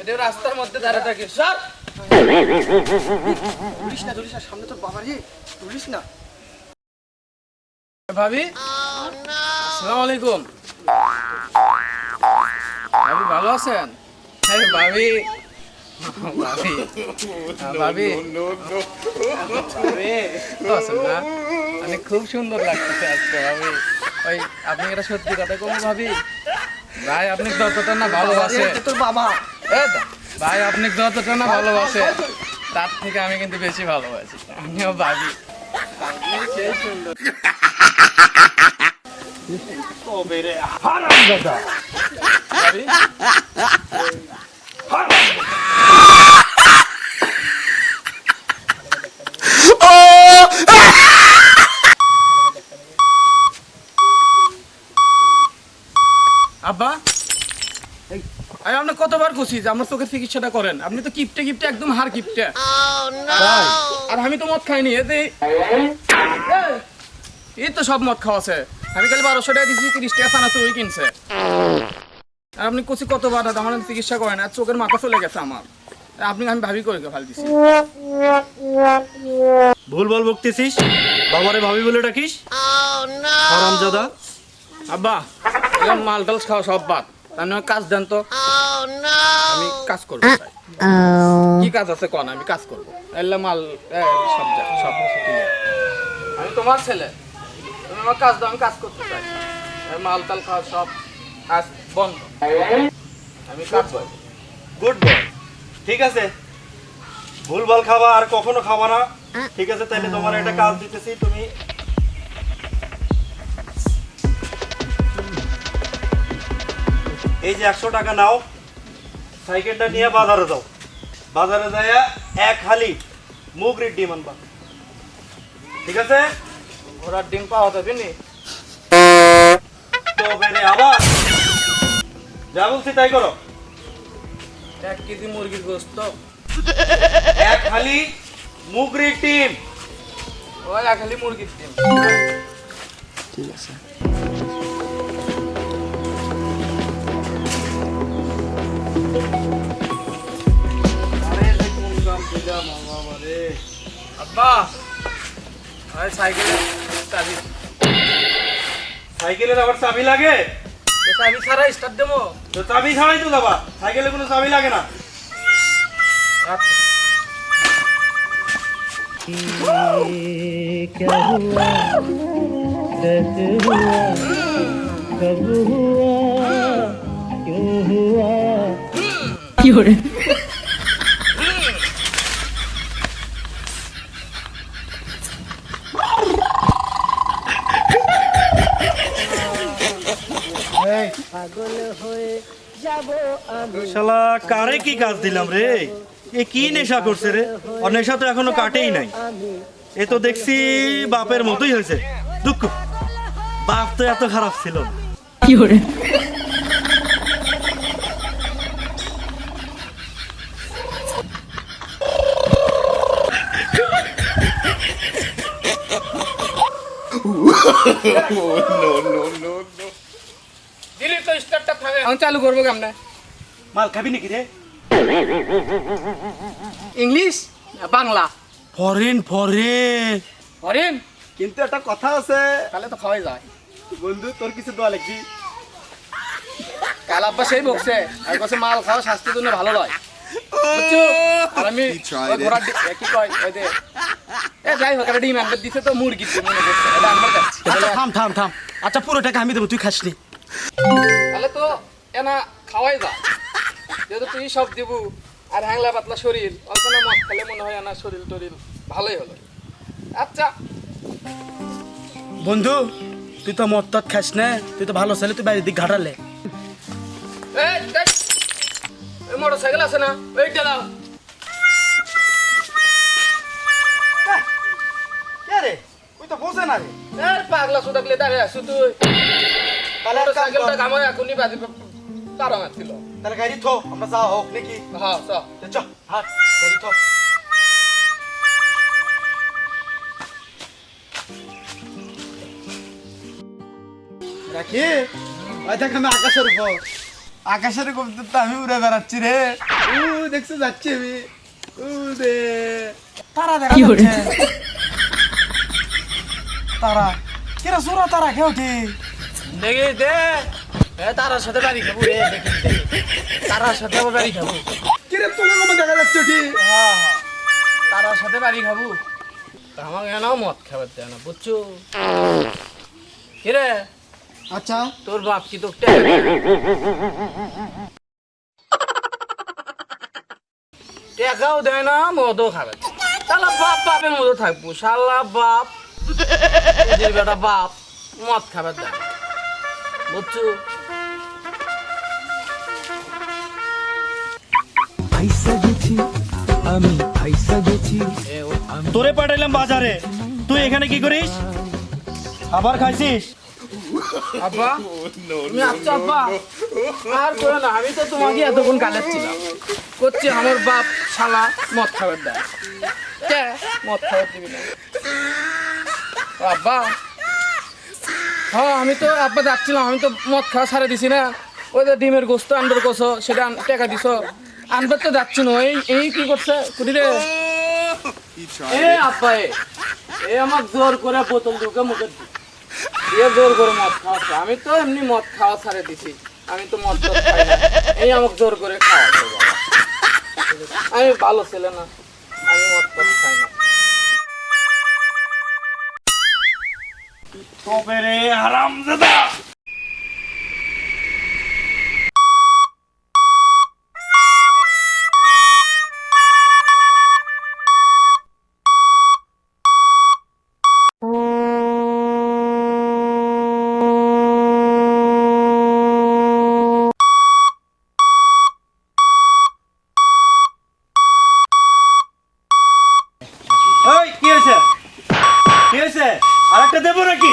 এটা রাস্তার মধ্যে দাঁড়িয়ে থাকে। সর ধরিস না ধরিস না সামনে তোর বাবা রে ধরিস না। ভাবি আসসালামু আলাইকুম। ভাবি ভালো আছেন? হ্যাঁ ভাবি মানে খুব সুন্দর লাগতেছে আজকে ভাবি। ওই আপনি এটা সত্যি কথা কোন ভাবি? ভাই আপনি যতটা না ভালোবাসে তোর বাবা। ভাই আপনি যতটা না ভালোবাসে তার থেকে আমি কিন্তু বেশি ভালোবাসি। আমিও ভাবি। সেই সুন্দর ভাবি আব্বা এই, আমি আপনার কতবার খুশি যে আমার চোখের চিকিৎসাটা করেন? আপনি তো কিপটে কিপটে একদম হার কিপটে। আর আমি তো মদ খাইনি এতে এই তো সব মদ খাওয়াছে আমি কাল বারোশো টাকা দিচ্ছি তিরিশ টাকা চানাচুর ওই কিনছে। আর আপনি কচি কতবার দাদা আমার চিকিৎসা করেন আর চোখের মাথা চলে গেছে আমার। আপনি আমি ভাবি করে ভালো দিছি ভুল বল বকতেছিস? বাবারে ভাবি বলে ডাকিস? হারামজাদা। আব্বা মাল টাল খাওয়া সব বাদ। তার নয় কাজ দেন তো। আমি কাজ করব। কি কাজ আছে কন? আমি কাজ করব। এলে মাল সব যা- সব। আমি তোমার ছেলে। তুমি আমার কাজ দাও আমি কাজ করতে চাই। মাল টাল খাওয়া সব কাজ বন্ধ। আমি কাজ গুড বয়। ঠিক আছে। ভুল ভালো খাবা আর কখনো খাবা না। ঠিক আছে তাহলে তোমার একটা কাজ দিতেছি তুমি এই যে একশো টাকা নাও। সাইকেলটা নিয়ে বাজারে যাও। বাজারে যায় এক হালি মুগরির ডিম আনবা। ঠিক আছে? ঘোড়ার ডিম পাওয়া যাবে নি? তো বেরে আবার। যা বলছি তাই করো। এক কেজি মুরগির গোস্ত। এক হালি মুগরির ডিম। ওই এক হালি মুরগির ডিম। ঠিক আছে। আব্বা ওই সাইকেলের চাবি। সাইকেলের আবার চাবি লাগে? চাবি ছাড়া স্টার্ট দেবো? তো চাবি ছাড়াই তো যাবা। সাইকেলে কোনো চাবি লাগে না। শালা কারে কি কাজ দিলাম রে? এ কি নেশা করছে রে? আর নেশা তো এখনও কাটেই নাই। এ তো দেখছি বাপের মতোই হয়েছে। দুঃখ। বাপ তো এত খারাপ ছিল না। দিলি তো স্টার্টটা থাকে এখন চালু করব কেমনে? মাল খাবি নাকি রে? English? Bangla. Foreign foreign Horen কিন্তু একটা কথা আছে। তাহলে তো খাওয়াই যায়। বন্ধু তোর কিছু দোয়া লিখবি কাল আব্বা সেই বকছে। আর কাছে মাল খাওয়া স্বাস্থ্যের জন্য ভালো নয়। আমি ঘোড়ার কি কয়? ওই যে এ যাই হোক একটা ডিম আনবে দিছে তো মুরগি মনে করছে আচ্ছা থাম থাম থাম। আচ্ছা পুরো টাকা আমি দেবো তুই খাসনি। তাহলে তো এনা খাওয়াই যা। যেহেতু তুই সব দিব আর হ্যাংলা পাতলা শরীর অল্প না মদ খেলে মনে হয় এনার শরীর টরিল ভালোই হলো। আচ্ছা। বন্ধু তুই তো মদ টদ খাস না তুই তো ভালো ছেলে তুই বাইরের দিক ঘাটালে। এই মোটর সাইকেল আছে না ওইটা দাও। রে? ওই তো বোঝে না রে। পাগলা সুদাকলে দাঁড়িয়ে আছো তুই। মোটর সাইকেলটা কর। এখনই বাজি পারা মারছিল তাহলে গাড়ি থো আমরা যা হোক নাকি? হ্যাঁ চ। চ হাট গাড়ি থো। রাখি ওই দেখ আমি আকাশের উপর। আকাশের উপর তো আমি উড়ে বেড়াচ্ছি রে। উ দেখছ যাচ্ছি আমি। উ দে। তারা দেখা যাচ্ছে। তারা। কেরা সুরা তারা খেয়ে ওঠে দেখি দে। এ তারার সাথে বাড়ি খাব রে। তারার সাথে আবার বাড়ি খাব। কিরে তোমাকে আমার দেখা যাচ্ছে ঠিক? হ্যাঁ হ্যাঁ। তারার সাথে বাড়ি খাব। তা আমাকে এনাও মদ খাবার দেয় না বুঝছ? কিরে? আচ্ছা। তোর বাপ কি দেয়? টাকাও দেয় না মদও খাবে। শালা বাপ বাপের মতো থাকব শালা বাপ। বেটা বাপ মদ খাবার দেয় না। বুঝছ এ, ও তোরে পাঠাইলাম বাজারে। তুই এখানে কি করিস? আবার খাইছিস? আব্বা তুমি আব্বা। আর করো না আমি তো তোমাকে এতক্ষণ করছি আমার বাপ শালা মদ খাবার দেয়। কে? মদ খাবার দিবি না। আব্বা হ্যাঁ আমি তো আব্বা যাচ্ছিলাম আমি তো মদ খাওয়া ছাড়ে দিছি না। ওই যে ডিমের গোস্ত আনবার কোসো সেটা টাকা দিছ। আনবার তো যাচ্ছি না। এই এই কি করছে? কুড়ি রে এ আব্বা এ এ আমার জোর করে বোতল ঢুকে মুখে দি- দিয়ে জোর করে মদ খাওয়াচ্ছে। আমি তো এমনি মদ খাওয়া ছাড়ে দিছি। আমি তো মদ খাই না। এই আমাকে জোর করে খাওয়াচ্ছে বাবা। আমি ভালো ছেলে না। আমি মদ খাই না। তবে রে দাদা আরেকটা দেবো নাকি?